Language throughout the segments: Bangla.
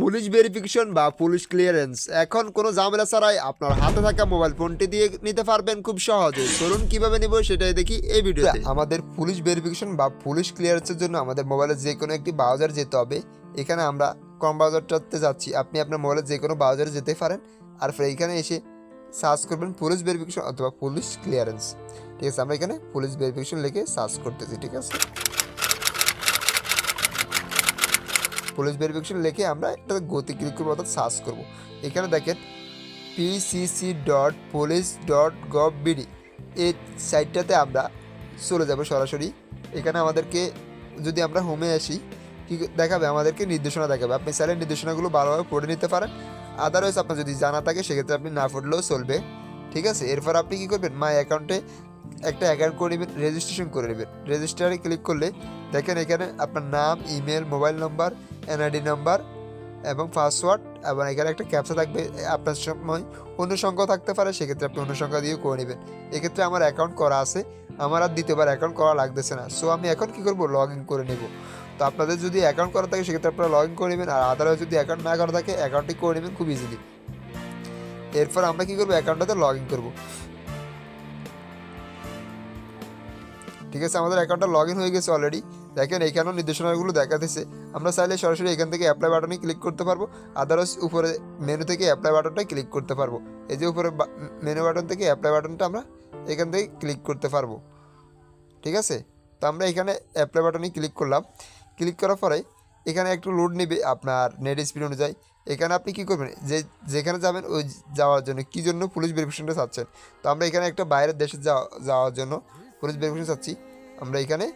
পুলিশ ভেরিফিকেশন বা পুলিশ ক্লিয়ারেন্স। এখন কোনো ঝামেলা ছাড়াই আপনার হাতে থাকা মোবাইল ফোনটি দিয়ে নিতে পারবেন খুব সহজে। চলুন কীভাবে নিব সেটাই দেখি এই ভিডিওতে। আমাদের পুলিশ ভেরিফিকেশন বা পুলিশ ক্লিয়ারেন্সের জন্য আমাদের মোবাইলে যে কোনো একটি ব্রাউজার যেতে হবে। এখানে আমরা কম ব্রাউজারটাতে যাচ্ছি। আপনি আপনার মোবাইলে যে কোনো ব্রাউজারে যেতে পারেন। আর এখানে এসে সার্চ করবেন পুলিশ ভেরিফিকেশন অথবা পুলিশ ক্লিয়ারেন্স। ঠিক আছে, আমরা এখানে পুলিশ ভেরিফিকেশন লিখে সার্চ করতেছি, ঠিক আছে? পুলিশ ভেরিফিকেশন লিখে আমরা একটা গতি ক্লিক করব অর্থাৎ সার্চ করব। এখানে দেখেন PCC dot police dot gov BD এই সাইটটাতে আমরা চলে যাব সরাসরি। এখানে আমাদেরকে যদি আমরা হোমে আসি, কি দেখাবে? আমাদেরকে নির্দেশনা দেখাবে। আপনি চাইলে নির্দেশনাগুলো ভালোভাবে পড়ে নিতে পারেন। আদারওয়াইজ আপনার যদি জানা থাকে, সেক্ষেত্রে আপনি না পড়লেও চলবে। ঠিক আছে? এরপর আপনি কি করবেন? মাই অ্যাকাউন্টে একটা অ্যাকাউন্ট করে নেবেন রেজিস্ট্রেশন করে নেবেন। রেজিস্টারে ক্লিক করলে দেখেন এখানে আপনার নাম email mobile number NID number এবং পাসওয়ার্ড এবং এখানে একটা ক্যাপচা থাকবে আপনার সময় অন্য সংখ্যাও থাকতে পারে, সেক্ষেত্রে আপনি অন্য সংখ্যা দিয়েও করে নেবেন। এক্ষেত্রে আমার অ্যাকাউন্ট করা আছে, আমার আর দ্বিতীয়বার অ্যাকাউন্ট করা লাগতেছে না। সো আমি এখন কি করব? লগ ইন করে নেব। তো আপনাদের যদি অ্যাকাউন্ট করা থাকে, সেক্ষেত্রে আপনারা লগ ইন করে নেবেন আর আদারওয়াইজ যদি অ্যাকাউন্ট না করা থাকে অ্যাকাউন্টটি করে নেবেন খুব ইজিলি এরপর আমরা কী করব? অ্যাকাউন্টটাতে লগ ইন করব। ঠিক আছে, আমাদের অ্যাকাউন্টটা লগ ইন হয়ে গেছে অলরেডি দেখেন, এইখানেও নির্দেশনাগুলো দেখাতেছে। আমরা চাইলে সরাসরি এখান থেকে অ্যাপ্লাই বাটনে ক্লিক করতে পারব। আদারওয়াইজ উপরে মেনু থেকে অ্যাপ্লাই বাটনটা ক্লিক করতে পারব। এই যে উপরে মেনু বাটন থেকে অ্যাপ্লাই বাটনটা আমরা এখান থেকে ক্লিক করতে পারব। ঠিক আছে? তো আমরা এখানে অ্যাপ্লাই বাটনে ক্লিক করলাম। ক্লিক করার পরে এখানে একটু লোড নেবে আপনার নেট স্পিড অনুযায়ী। এখানে আপনি কী করবেন? যে, যেখানে যাবেন, ওই যাওয়ার জন্য কী জন্য পুলিশ ভেরিফিকেশনটা চাচ্ছেন? তো আমরা এখানে একটা বাইরের দেশে যাওয়া যাওয়ার জন্য পুলিশ ভেরিফিকেশন চাচ্ছি আমরা এখানে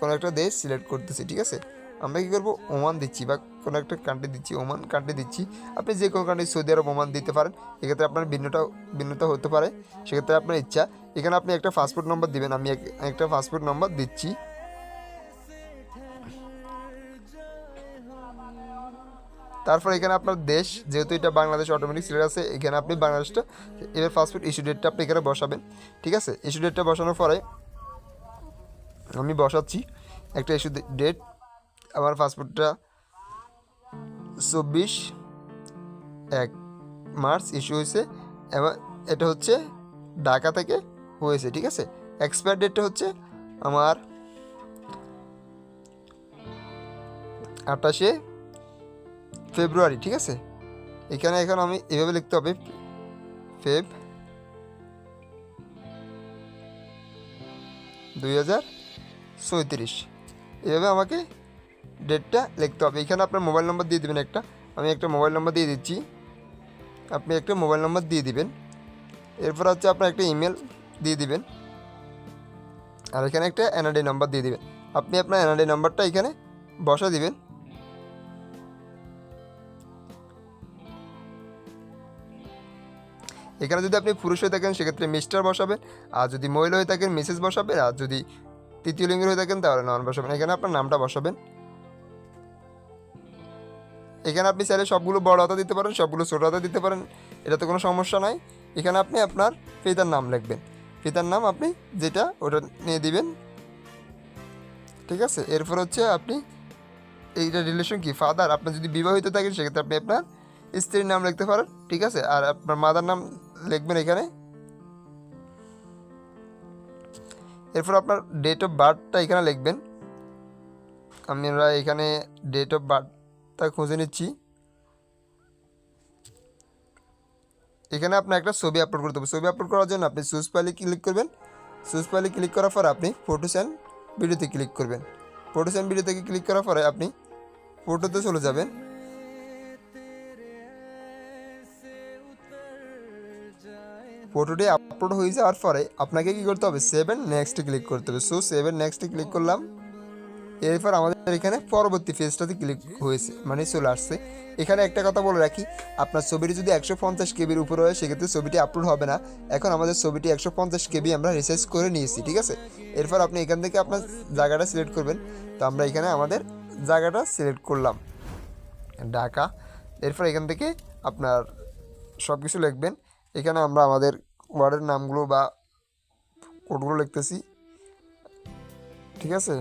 কোনো একটা দেশ সিলেক্ট করতেছি, ঠিক আছে? আমরা কী করব? ওমান দিচ্ছি বা কোনো একটা কান্ট্রি দিচ্ছি, ওমান কান্ট্রি দিচ্ছি। আপনি যে কোনো কান্ট্রি সৌদি আরব, ওমান দিতে পারেন। এক্ষেত্রে আপনার ভিন্নটা ভিন্নতা হতে পারে। সেক্ষেত্রে আপনার ইচ্ছা। এখানে আপনি একটা পাসপোর্ট নম্বর দিবেন। আমি এক- একটা পাসপোর্ট নম্বর দিচ্ছি। তারপর এখানে আপনার দেশ, যেহেতু এটা বাংলাদেশ অটোমেটিক সিলেক্ট আছে, এখানে আপনি বাংলাদেশটা এবার পাসপোর্ট ইস্যু ডেটটা আপনি এখানে বসাবেন, ঠিক আছে? ইস্যু ডেটটা বসানোর পরে আমি বসাচ্ছি একটা ইস্যু ডেট আমার পাসপোর্টটা চব্বিশ এক মার্চ ইস্যু হয়েছে, এবং এটা হচ্ছে ঢাকা থেকে হয়েছে, ঠিক আছে? এক্সপায়ার ডেটটা হচ্ছে আমার আঠাশে ফেব্রুয়ারি, ঠিক আছে? এখানে এখন আমি এভাবে লিখতে হবে, ফেব দুই হাজার চৌত্রিশ এভাবে আমাকে ডেটটা লিখতে হবে। এখানে আপনার মোবাইল নম্বর দিয়ে দেবেন একটা। আমি একটা মোবাইল নম্বর দিয়ে দিচ্ছি। আপনি একটা মোবাইল নম্বর দিয়ে দিবেন। এরপর হচ্ছে আপনার একটা ইমেল দিয়ে দিবেন। আর এখানে একটা এনআরডি নাম্বার দিয়ে দিবেন। আপনি আপনার এনআরডি নাম্বারটা এখানে বসা দিবেন। এখানে যদি আপনি পুরুষ হয়ে থাকেন, সেক্ষেত্রে মিস্টার বসাবেন। আর যদি মহিলা হয়ে থাকেন মিসেস বসাবেন। আর যদি তৃতীয় লিঙ্গের হয়ে থাকেন, তাহলে নন বসাবেন। এখানে আপনার নামটা বসাবেন। এখানে আপনি চাইলে সবগুলো বড় হাতা দিতে পারেন, সবগুলো ছোটো হাতা দিতে পারেন। এটাতে কোনো সমস্যা নাই। এখানে আপনি আপনার পিতার নাম লিখবেন। পিতার নাম আপনি যেটা, ওটা নিয়ে দিবেন। ঠিক আছে? এরপর হচ্ছে আপনি এইটা রিলেশন কি? ফাদার আপনার যদি বিবাহিত থাকেন, সেক্ষেত্রে আপনি আপনার স্ত্রীর নাম লিখতে পারেন। ঠিক আছে? আর আপনার মাদার নাম লিখবেন এখানে। এরপর আপনার ডেট অফ বার্থটা এখানে লিখবেন। আমরা এখানে ডেট অফ বার্থটা খুঁজে নিচ্ছি। এখানে আপনার একটা ছবি আপলোড করতে হবে। ছবি আপলোড করার জন্য আপনি সুজ ফাইলে ক্লিক করবেন। সুজ ফাইলে ক্লিক করার পর আপনি ফটোস অ্যান্ড ভিডিওতে ক্লিক করবেন। ফটোস অ্যান্ড ভিডিওতে ক্লিক করার পরে আপনি ফটোতে চলে যাবেন। ফটোটি আপলোড হয়ে যাওয়ার পরে আপনাকে কি করতে হবে? সেভেন নেক্সটে ক্লিক করতে হবে। সো সেভেন নেক্সটে ক্লিক করলাম। এরপর আমাদের এখানে পরবর্তী ফেজটাতে ক্লিক হয়েছে মানে চলে আসছে। এখানে একটা কথা বলে রাখি, আপনার ছবিটি যদি একশো পঞ্চাশ কেবির উপরে হয়, সেক্ষেত্রে ছবিটি আপলোড হবে না। এখন আমাদের ছবিটি একশো পঞ্চাশ কেবি আমরা রিসার্চ করে নিয়েছি, ঠিক আছে? এরপর আপনি এখান থেকে আপনার জায়গাটা সিলেক্ট করবেন। তো আমরা এখানে আমাদের জায়গাটা সিলেক্ট করলাম। ঢাকা। এরপর এখান থেকে আপনার সব কিছু লিখবেন। এখানে আমরা আমাদের ওয়ার্ডের নামগুলো বা কোডগুলো লিখতেছি। ঠিক আছে?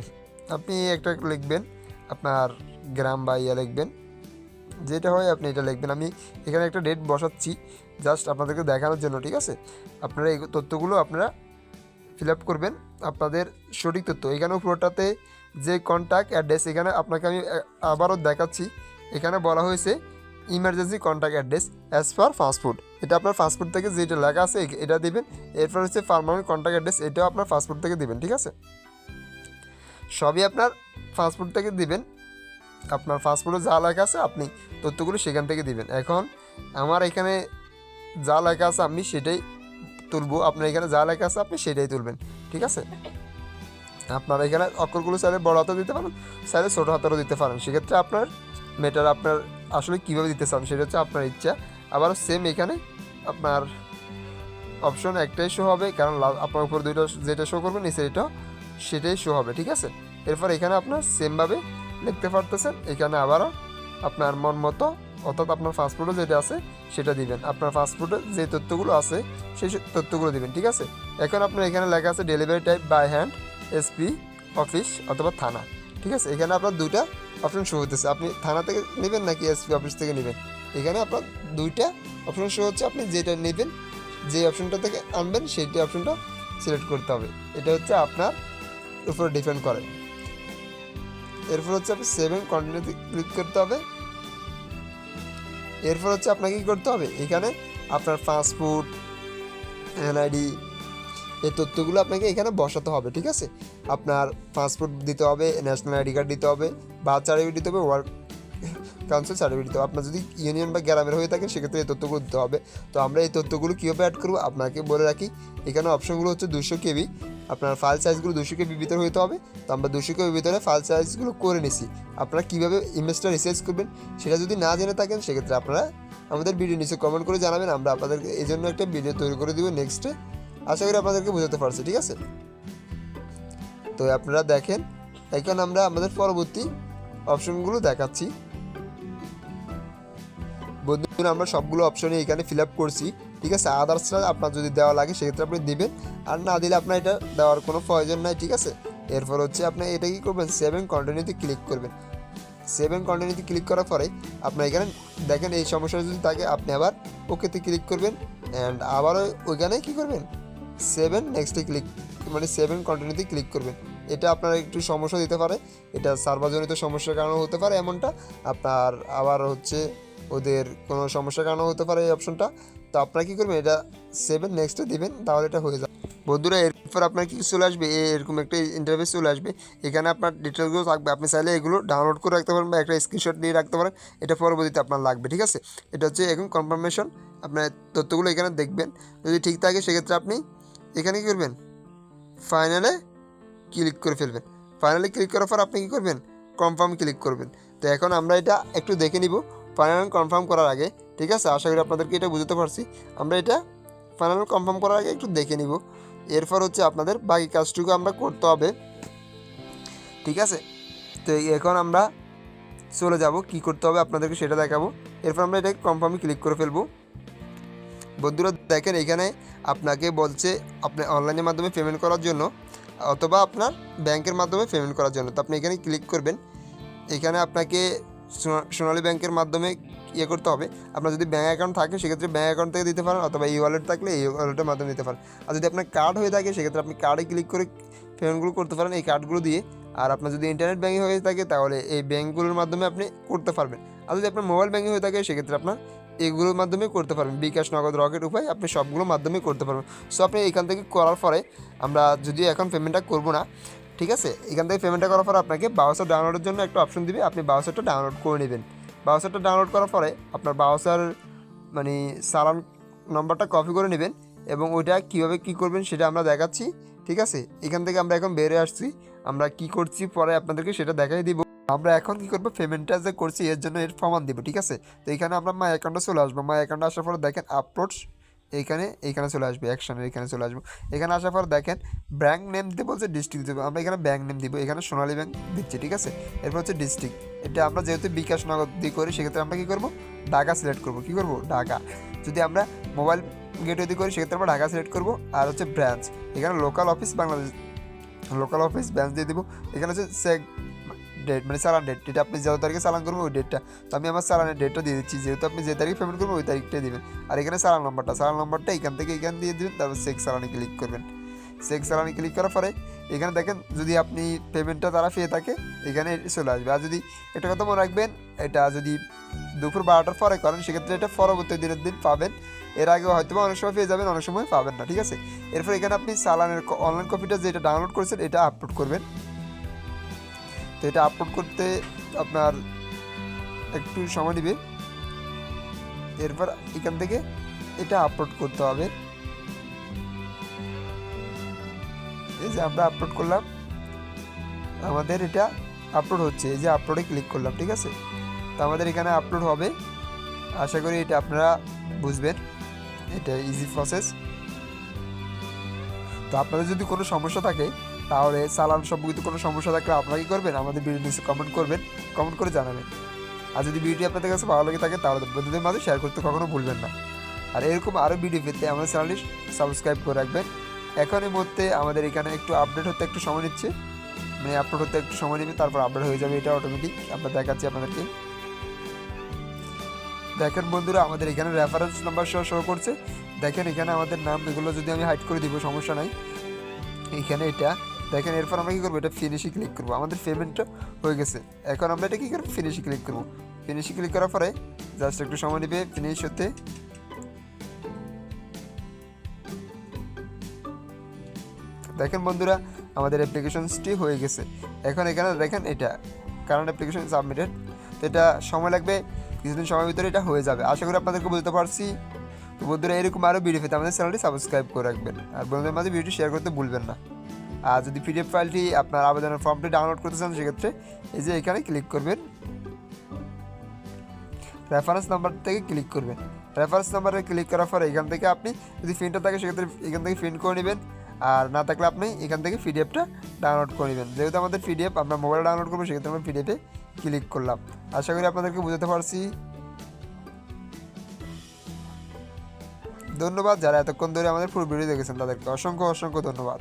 আপনি একটা লিখবেন, আপনার গ্রাম বা ইয়া লিখবেন। যেটা হয় আপনি এটা লিখবেন। আমি এখানে একটা ডেট বসাচ্ছি, জাস্ট আপনাদেরকে দেখানোর জন্য, ঠিক আছে? আপনারা এই তথ্যগুলো আপনারা ফিল আপ করবেন, আপনাদের সঠিক তথ্য। এখানে পুরোটাতে যে কন্ট্যাক্ট অ্যাড্রেস এখানে আপনাকে আমি আবারও দেখাচ্ছি। এখানে বলা হয়েছে emergency contact address as per fast food এটা আপনার ফাস্টফুড থেকে যেটা লেখা আছে এটা দিবেন। এরপর হচ্ছে পারমানেন্ট কন্ট্যাক্ট অ্যাড্রেস এটাও আপনার ফাস্টফুড থেকে দিবেন, ঠিক আছে? সবই আপনার ফাস্টফুড থেকে দিবেন। আপনার ফাস্টফুডে যা লেখা আছে, আপনি তথ্যগুলো সেখান থেকে দিবেন। এখন আমার এখানে যা লেখা আছে, আমি সেটাই তুলবো। আপনার এখানে যা লেখা আছে, আপনি সেটাই তুলবেন, ঠিক আছে? আপনার এখানে অক্ষরগুলো চাইলে বড় হাতেও দিতে পারেন, চাইলে ছোটো হাতেরও দিতে পারেন। সেক্ষেত্রে আপনার মেটার আপনার আসলে কীভাবে দিতে চান, সেটা হচ্ছে আপনার ইচ্ছা। আবার সেম এখানে আপনার অপশন একটাই শো হবে, কারণ আপনার উপর দুইটা যেটা শো করবে নিচে এটা, সেটাই শো হবে, ঠিক আছে? এরপর এখানে আপনার সেমভাবে লিখতে পারতেছেন, এখানে আবারও আপনার মন মতো, অর্থাৎ আপনার ফাস্টফুডে যেটা আছে, সেটা দিবেন। আপনার ফাস্টফুডে যে তথ্যগুলো আছে, সেই তথ্যগুলো দিবেন, ঠিক আছে? এখন আপনার এখানে লেখা আছে delivery type by hand SP office অথবা থানা, ঠিক আছে? এখানে আপনার দুইটা অপশন শো হতেছে আপনি থানা থেকে নেবেন নাকি এসপি অফিস থেকে নেবেন? এখানে আপনার দুইটা অপশন শো হচ্ছে, আপনি যেটা নেবেন, যে অপশনটা থেকে আনবেন, সেইটি অপশনটা সিলেক্ট করতে হবে। এটা হচ্ছে আপনার উপরে ডিপেন্ড করে। এরপর হচ্ছে আপনি সেভেন কন্টিনিউতে ক্লিক করতে হবে। এরপর হচ্ছে আপনাকে কী করতে হবে? এখানে আপনার পাসপোর্ট এনআইডি এই তথ্যগুলো আপনাকে এখানে বসাতে হবে, ঠিক আছে? আপনার পাসপোর্ট দিতে হবে ন্যাশনাল আইডি কার্ড দিতে হবে বার্থ সার্টিফিকেট দিতে হবে ওয়ার্ক কাউন্সিল সার্টিফিকেট হবে। আপনার যদি ইউনিয়ন বা গ্রামের হয়ে থাকে সেক্ষেত্রে এই তথ্যগুলো দিতে হবে। তো আমরা এই তথ্যগুলো কীভাবে অ্যাড করব? আপনাকে বলে রাখি, এখানে অপশনগুলো হচ্ছে দুশো কেবি। আপনার ফাইল সাইজগুলো দুশো কেবির ভিতরে হতে হবে। তো আমরা দুশো কেবির ভিতরে ফাইল সাইজগুলো করে নিছি। আপনারা কীভাবে ইমেজটা রিসার্চ করবেন, সেটা যদি না জেনে থাকেন, সেক্ষেত্রে আপনারা আমাদের ভিডিও নিচে কমেন্ট করে জানাবেন। আমরা আপনাদেরকে এই জন্য একটা ভিডিও তৈরি করে দিব নেক্সটে আশা করি আপনাদেরকে বোঝাতে পারছি, ঠিক আছে? তো আপনারা দেখেন, এখন আমরা আমাদের পরবর্তী অপশনগুলো দেখাচ্ছি। বন্ধুরা, আমরা সবগুলো অপশনই এখানে ফিল আপ করছি। ঠিক আছে? আদার্সটা আপনার যদি দেওয়া লাগে, সেক্ষেত্রে আপনি দিবেন। আর না দিলে আপনার এটা দেওয়ার কোনো প্রয়োজন নাই, ঠিক আছে? এরপর হচ্ছে আপনি এটা কি করবেন? সেভেন কন্টিনিউতে ক্লিক করবেন। সেভেন কন্টিনিউতে ক্লিক করার পরে আপনার এখানে দেখেন, এই সমস্যা যদি থাকে, আপনি আবার ওকেতে ক্লিক করবেন। অ্যান্ড আবারও ওইখানে কী করবেন? সেভেন নেক্সটে ক্লিক মানে সেভেন কন্টিনিউতে ক্লিক করবেন। এটা আপনার একটু সমস্যা দিতে পারে। এটা সার্ভারজনিত সমস্যার কারণে হতে পারে এমনটা। আপনার আবার হচ্ছে ওদের কোনো সমস্যার কারণে হতে পারে এই অপশনটা তো আপনারা কী করবেন? এটা সেভেন নেক্সটে দিবেন, তাহলে এটা হয়ে যাবে। বন্ধুরা, এরপর আপনার কি চলে আসবে? এরকম একটা ইন্টারভিউ চলে আসবে। এখানে আপনার ডিটেলসগুলো থাকবে। আপনি চাইলে এগুলো ডাউনলোড করে রাখতে পারেন বা একটা স্ক্রিনশট নিয়ে রাখতে পারেন। এটা পরবর্তীতে আপনার লাগবে, ঠিক আছে? এটা হচ্ছে এখন কনফার্মেশন আপনার তথ্যগুলো এখানে দেখবেন। যদি ঠিক থাকে, সেক্ষেত্রে আপনি এখানে কী করবেন? ফাইনালে ক্লিক করে ফেলবেন। ফাইনালে ক্লিক করার পর আপনি কী করবেন? কনফার্ম ক্লিক করবেন। তো এখন আমরা এটা একটু দেখে নিব। ফাইনাল কনফার্ম করার আগে, ঠিক আছে? আশা করি আপনাদেরকে এটা বুঝতে পারছি। আমরা এটা ফাইনাল কনফার্ম করার আগে একটু দেখে নিব। এরপর হচ্ছে আপনাদের বাকি কাজটুকু আমরা করতে হবে। ঠিক আছে? তো এখন আমরা চলে যাব, কি করতে হবে আপনাদেরকে সেটা দেখাবো। এরপর আমরা এটা কনফার্মে ক্লিক করে ফেলব। বন্ধুরা, দেখেন এখানে আপনাকে বলছে আপনি অনলাইনের মাধ্যমে পেমেন্ট করার জন্য অথবা আপনার ব্যাংকের মাধ্যমে পেমেন্ট করার জন্য। তো আপনি এখানে ক্লিক করবেন। এখানে আপনাকে সোনালী ব্যাংকের মাধ্যমে ইয়ে করতে হবে। আপনার যদি ব্যাঙ্ক অ্যাকাউন্ট থাকে, সেক্ষেত্রে ব্যাঙ্ক অ্যাকাউন্ট থেকে দিতে পারেন অথবা ই ওয়ালেট থাকলে এই ওয়ালেটের মাধ্যমে দিতে পারেন। আর যদি আপনার কার্ড হয়ে থাকে, সেক্ষেত্রে আপনি কার্ডে ক্লিক করে পেমেন্টগুলো করতে পারেন এই কার্ডগুলো দিয়ে। আর আপনার যদি ইন্টারনেট ব্যাঙ্কিং হয়ে থাকে, তাহলে এই ব্যাঙ্কগুলোর মাধ্যমে আপনি করতে পারবেন। আর যদি আপনার মোবাইল ব্যাঙ্কিং হয়ে থাকে, সেক্ষেত্রে আপনার এগুলোর মাধ্যমে করতে পারবেন। বিকাশ, নগদ, রকেট উপায় আপনি সবগুলোর মাধ্যমে করতে পারবেন। সো আপনি এখান থেকে করার পরে আমরা যদি এখন পেমেন্টটা করব না ঠিক আছে? এখান থেকে পেমেন্টটা করার পরে আপনাকে বাউসার ডাউনলোডের জন্য একটা অপশন দিবে। আপনি বাউসারটা ডাউনলোড করে নেবেন। বাউসারটা ডাউনলোড করার পরে আপনার বাউসার মানে সালাম নম্বরটা কপি করে নেবেন এবং ওইটা কীভাবে কী করবেন সেটা আমরা দেখাচ্ছি, ঠিক আছে? এখান থেকে আমরা এখন বেরিয়ে আসছি। আমরা কি করছি পরে আপনাদেরকে সেটা দেখাই দিব। আমরা এখন কি করব? পেমেন্টটা যে করছি এর জন্য এর প্রমাণ দিব, ঠিক আছে? তো এখানে আমরা মাই অ্যাকাউন্টে চলে আসব। মাই অ্যাকাউন্টে আসার পরে দেখেন আপলোডস এইখানে এইখানে চলে আসবে অ্যাকশনের এখানে চলে আসব। এখানে আসার পর দেখেন ব্যাঙ্ক নেম দিতে বলছে ডিস্ট্রিক্ট দেবো। আমরা এখানে ব্যাঙ্ক নেম দিব, এখানে সোনালী ব্যাঙ্ক দিচ্ছি, ঠিক আছে? এরপর হচ্ছে ডিস্ট্রিক্ট এটা আমরা যেহেতু বিকাশ নগদ দিয়ে করি, সেক্ষেত্রে আমরা কী করব? ঢাকা সিলেক্ট করব। কী করব? ঢাকা। যদি আমরা মোবাইল গেটওয়ে দিয়ে করি, সেক্ষেত্রে আমরা ঢাকা সিলেক্ট করব। আর হচ্ছে ব্রাঞ্চ এখানে local office Bangladesh local office branch দিয়ে দিব। এখানে হচ্ছে ডেট মানে চালান ডেট এটা আপনি যত তারিখে চালান করবেন, ওই ডেটটা তো আমি আমার চালানের ডেটটা দিয়ে দিচ্ছি, যেহেতু আপনি যে তারিখে পেমেন্ট করবেন, ওই তারিখটাই দেবেন। আর এখানে চালান নম্বরটা চালান নম্বরটা এখান থেকে এখান দিয়ে দেবেন, তারপর চেক চালানে ক্লিক করবেন। চেক চালানে ক্লিক করার পরে, এখানে দেখেন, যদি আপনি পেমেন্টটা তারা পেয়ে থাকে, এখানে চলে আসবে। আর যদি একটা কথা মনে রাখবেন, এটা যদি দুপুর বারোটার পরে করেন, সেক্ষেত্রে এটা পরবর্তী দিনের দিন পাবেন। এর আগে হয়তো অনেক সময় পেয়ে যাবেন, অনেক সময় পাবেন না, ঠিক আছে? এরপর এখানে আপনি চালানের অনলাইন কপিটা যেটা ডাউনলোড করেছেন, এটা আপলোড করবেন। তো এটা আপলোড করতে আপনার একটু সময় নেবে। এরপর এখান থেকে এটা আপলোড করতে হবে। এই যে আমরা আপলোড করলাম। আমাদের এটা আপলোড হচ্ছে। এই যে আপলোডে ক্লিক করলাম, ঠিক আছে? তো আমাদের এখানে আপলোড হবে। আশা করি এটা আপনারা বুঝবেন। এটা ইজি প্রসেস তো আপনাদের যদি কোনো সমস্যা থাকে তাহলে চালান সম্পর্কিত কোনো সমস্যা থাকলে আপনারা কি করবেন? আমাদের ভিডিও নিচে কমেন্ট করবেন। কমেন্ট করে জানাবেন। আর যদি ভিডিওটি আপনাদের কাছে ভালো লাগে থাকে, তাহলে বন্ধুদের মাঝে শেয়ার করতে কখনো ভুলবেন না। আর এরকম আরও ভিডিও পেতে আমাদের চ্যানেলটি সাবস্ক্রাইব করে রাখবেন। এখন এই আমাদের এখানে একটু আপডেট হতে একটু সময় নিচ্ছে। মানে আপলোড হতে একটু সময় নেবে, তারপর আপডেট হয়ে যাবে এটা অটোমেটিক আমরা দেখাচ্ছি আপনাদেরকে। দেখেন বন্ধুরা, আমাদের এখানে রেফারেন্স নাম্বার সহ শো করছে। দেখেন এখানে আমাদের নাম, এগুলো যদি আমি হাইড করে দিব, সমস্যা নাই। এখানে এটা দেখেন, এরপর আমরা কী করব? এটা ফিনিশে ক্লিক করব। আমাদের পেমেন্টটা হয়ে গেছে। এখন আমরা এটা কী করব? ফিনিশে ক্লিক করব। ফিনিশে ক্লিক করার পরে জাস্ট একটু সময় নেবে ফিনিশ হতে দেখেন বন্ধুরা, আমাদের অ্যাপ্লিকেশনসটি হয়ে গেছে। এখন এখানে দেখেন এটা কারণ অ্যাপ্লিকেশন সাবমিটেড তো এটা সময় লাগবে, কিছুদিন সময়ের ভিতরে এটা হয়ে যাবে। আশা করি আপনাদেরকে বুঝতে পারছি। তো বন্ধুরা, এরকম আরও ভিডিও পেতে আমাদের চ্যানেলটি সাবস্ক্রাইব করে রাখবেন। আর বন্ধুদের মাঝে ভিডিওটি শেয়ার করতে ভুলবেন না। যদি পিডিএফ ফাইলটি আপনার আবেদনের ফর্মটি ডাউনলোড করতে চান, সেক্ষেত্রে এই যে এখানে ক্লিক করবেন। রেফারেন্স নাম্বার থেকে ক্লিক করবেন। রেফারেন্স নাম্বারে ক্লিক করার পরে এখান থেকে আপনি যদি প্রিন্টার থাকে, সেক্ষেত্রে এখান থেকে প্রিন্ট করে নেবেন। আর না থাকলে আপনি এখান থেকে পিডিএফটা ডাউনলোড করে নেবেন। যেহেতু আমাদের পিডিএফ আমরা মোবাইলে ডাউনলোড করব, সেক্ষেত্রে আমরা পিডিএফে ক্লিক করলাম। আশা করি আপনাদেরকে বুঝাতে পারছি। ধন্যবাদ, যারা এতক্ষণ ধরে আমাদের পুরো ভিডিও দেখেছেন, তাদেরকে অসংখ্য অসংখ্য ধন্যবাদ।